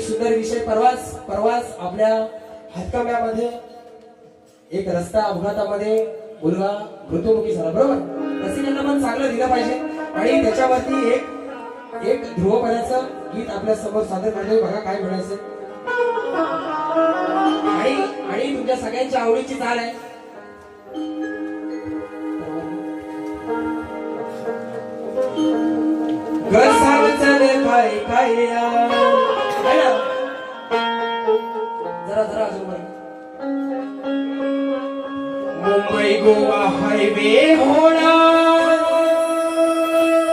एक सुंदर विषय परवाच परवाच आपल्या हातकाम्यामध्ये एक रस्ता अपघातामध्ये मुलगा मृत्यूमुखी झाला. बरोबर? रसिकांना पण चांगलं दिलं पाहिजे. आणि त्याच्यावरती एक एक ध्रुवपणाचं गीत आपल्यासमोर सादर करणे बघा काय म्हणायचं. आणि आणि तुमच्या सगळ्यांच्या आवडीची चाल आहे. घर सावचन काय काय गोवा हायवे होणार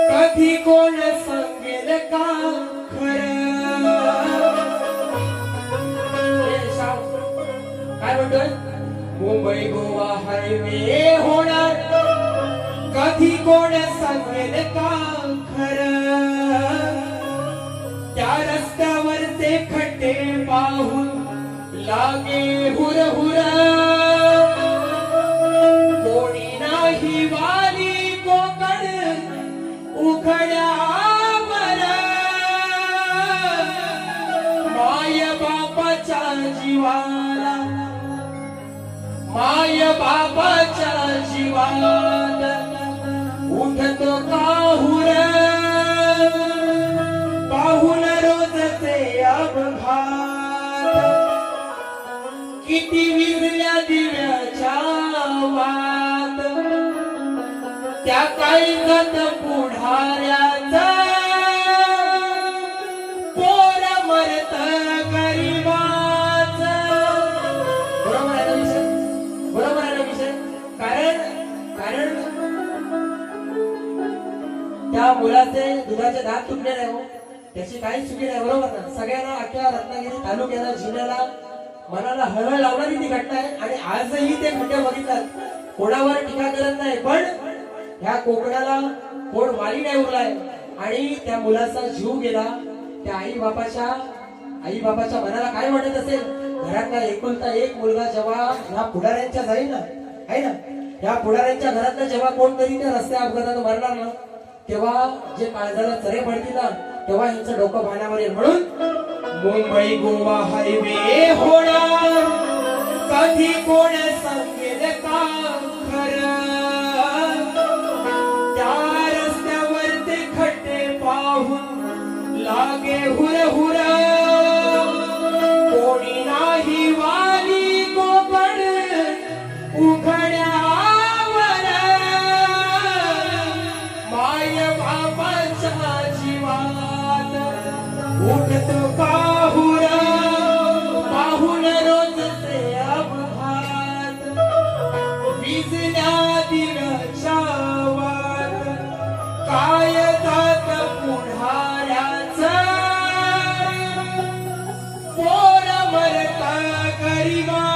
कधी कोण सांगेल का खर? काय म्हणतोय? मुंबई गोवा हायवे होणार कधी कोण सांगेल का खर? त्या रस्त्यावरचे खड्डे पाहून लागे हुर हुर बापाच्या जीवाला. माय बापाच्या जीवाला. उठतो काहुर पाहून रोजचे अपघात. किती विरल्या दिव्याच्या वात. त्या काही पुढाऱ्या त्या मुलाचे दुधाचे दात तुटले नाही हो. त्याची काही चुकी नाही बरोबर ना? सगळ्यांना अख्ख्या रत्नागिरी तालुक्याला जिल्ह्याला मनाला हळहळ लावणारी ती घटना आहे आणि आजही ते खड्डे बघितलं? कोणावर टीका करत नाही पण ह्या कोकणाला कोण वाली नाही उरलाय. आणि त्या मुलाचा जीव गेला. त्या आई बापाच्या आई बापाच्या मनाला काय वाटत असेल? घरातला एकुलता एक मुलगा जेव्हा ह्या पुढाऱ्यांच्या जाईल ना आहे ना? या पुढाऱ्यांच्या घरातला जेव्हा कोणतरी त्या रस्त्या अपघातात मरणार ना? तेव्हा जे काळजाला चरे पडतील ना तेव्हा यांचं डोकं पाण्यावर येईल. म्हणून मुंबई गोवा हायवे होणार. कधी कोण सांगे उठतो पाहुण पाहून रोजचे अपघात विजल्या दिव्याच्या वाट काय जात पुढाऱ्याचं? पोर मरत गरीबाचं.